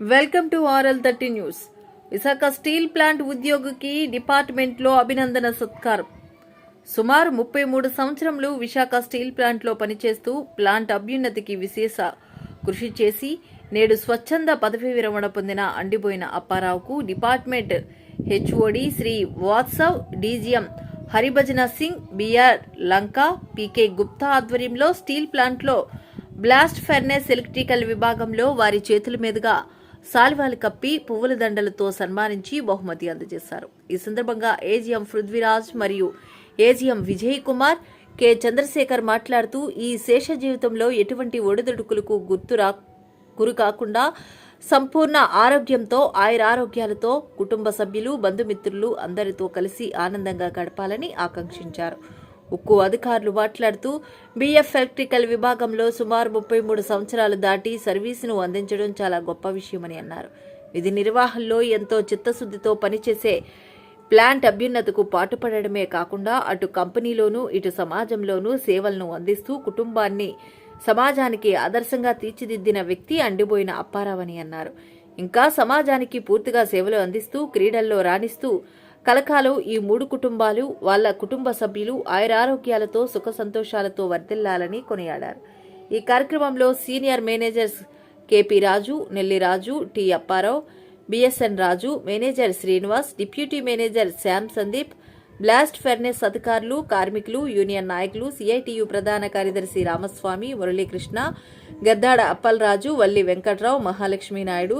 Welcome to RL thirty news. Visakha steel plant ఉద్యోగికి డిపార్ట్మెంట్లో అభినందన సత్కారం. సుమారు ముప్పై మూడు సంవత్సరములు విశాఖ స్టీల్ ప్లాంట్లో పనిచేస్తూ ప్లాంట్ అభ్యున్నతికి విశేష కృషి చేసి నేడు స్వచ్ఛంద పదవీ విరమణ పొందిన అండిపోయిన అప్పారావుకు department HOD Srivatsav DGM Haribhajan Singh BR Lanka PK Gupta ఆధ్వర్యంలో స్టీల్ ప్లాంట్లో బ్లాస్ట్ ఫెర్నెస్ ఎలక్ట్రికల్ విభాగంలో వారి చేతుల మీదుగా సాల్వాలు కప్పి పువ్వుల దండలతో సన్మానించి బహుమతి అందజేశారు. ఈ సందర్భంగా ఏజీఎం పృథ్వీరాజ్ మరియు ఏజీఎం విజయ్ కుమార్ కె. చంద్రశేఖర్ మాట్లాడుతూ ఈ శేష జీవితంలో ఎటువంటి ఒడిదుడుకులకు గుర్తురా గురి కాకుండా సంపూర్ణ ఆరోగ్యంతో ఆయురారోగ్యాలతో కుటుంబ సభ్యులు బంధుమిత్రులు అందరితో కలిసి ఆనందంగా గడపాలని ఆకాంక్షించారు. ఉక్కు అధికారులు మాట్లాడుతూ బిఎఫ్ ఎలక్ట్రికల్ విభాగంలో సుమారు ముప్పై మూడు సంవత్సరాలు దాటి సర్వీసును అందించడం చాలా గొప్ప విషయమని అన్నారు. విధి నిర్వహణలో ఎంతో చిత్తశుద్ధితో పనిచేసే ప్లాంట్ అభ్యున్నతకు పాటుపడడమే కాకుండా అటు కంపెనీలోనూ ఇటు సమాజంలోనూ సేవలను అందిస్తూ కుటుంబాన్ని సమాజానికి ఆదర్శంగా తీర్చిదిద్దిన వ్యక్తి అండిపోయిన అప్పారావని అన్నారు. ఇంకా సమాజానికి పూర్తిగా సేవలు అందిస్తూ క్రీడల్లో రాణిస్తూ కలకాలం ఈ మూడు కుటుంబాలు వాళ్ళ కుటుంబ సభ్యులు ఆయురారోగ్యాలతో సుఖ సంతోషాలతో వర్ధిల్లాలని కొనియాడారు. ఈ కార్యక్రమంలో senior managers KP Raju Nelli Raju T Apparao BSN Raju manager Srinivas deputy manager Shyam Sandeep blast furnace అధికారులు కార్మికులు యూనియన్ నాయకులు సిఐటియు ప్రధాన కార్యదర్శి రామస్వామి మురళీకృష్ణ గద్దాడ అప్పలరాజు వల్లి వెంకట్రావు మహాలక్ష్మి నాయుడు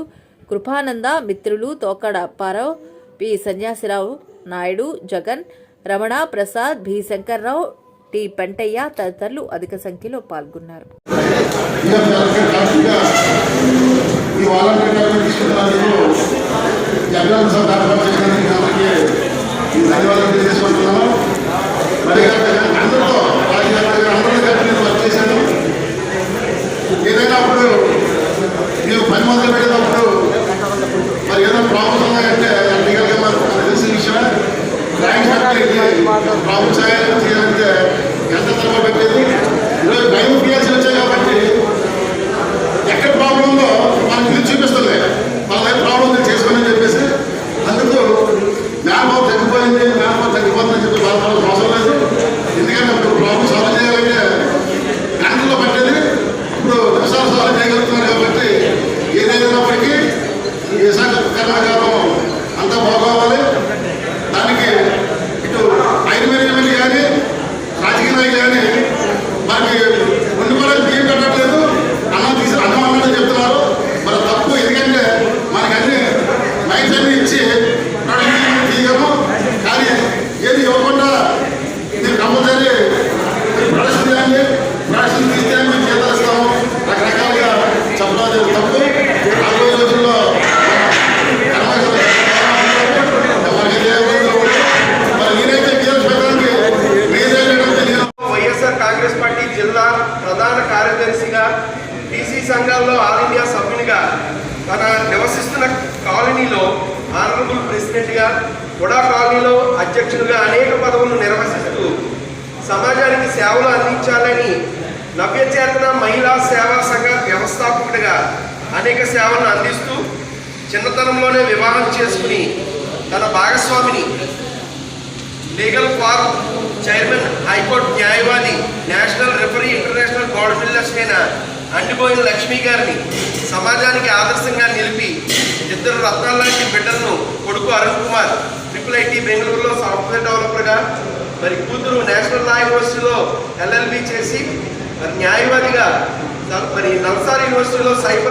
కృపానంద మిత్రులు Thokada Apparao P. Sanyasirao Naidu Jagan Ramana Prasad B. Shankarrao T. Pentaiah తదితరులు అధిక సంఖ్యలో పాల్గొన్నారు. ఈ రాజకీయ నాయకులు కానీ మనకి రెండు కూడా బియ్యం పెట్టట్లేదు. అన్నం తీసి అన్నం అన్నట్టు చెప్తున్నారు. మరి తప్పు ఎందుకంటే మనకి అన్ని మైండ్స్ అన్ని ఇచ్చి తీయము. కానీ ఏది ఇవ్వకుండా నేను కంపల్సరీ ప్రదర్శించాలి పార్టీ జిల్లా ప్రధాన కార్యదర్శిగా బీసీ సంఘాల్లో ఆల్ ఇండియా సభ్యునిగా తన నివసిస్తున్న కాలనీలో ఆనరబుల్ ప్రెసిడెంట్గా గుడా కాలనీలో అధ్యక్షుడిగా అనేక పదవులు నిర్వహిస్తూ సమాజానికి సేవలు అందించాలని నవ్యచేతన మహిళా సేవా సంఘ వ్యవస్థాపకుడిగా అనేక సేవలను అందిస్తూ చిన్నతనంలోనే వివాహం చేసుకుని తన భాగస్వామిని legal firm chairman high court న్యాయవాది national referee international gold builders అయిన అండిపోయిన లక్ష్మి గారిని సమాజానికి ఆదర్శంగా నిలిపి ఇద్దరు రత్నాల లాంటి బిడ్డలను కొడుకు అరుణ్ కుమార్ ట్రిపుల్ ఐటీ బెంగళూరులో సాఫ్ట్వేర్ డెవలపర్గా మరి కూతురు నేషనల్ లా యూనివర్సిటీలో ఎల్ఎల్బి చేసి మరి న్యాయవాదిగా మరి నల్సార్ యూనివర్సిటీలో సైబర్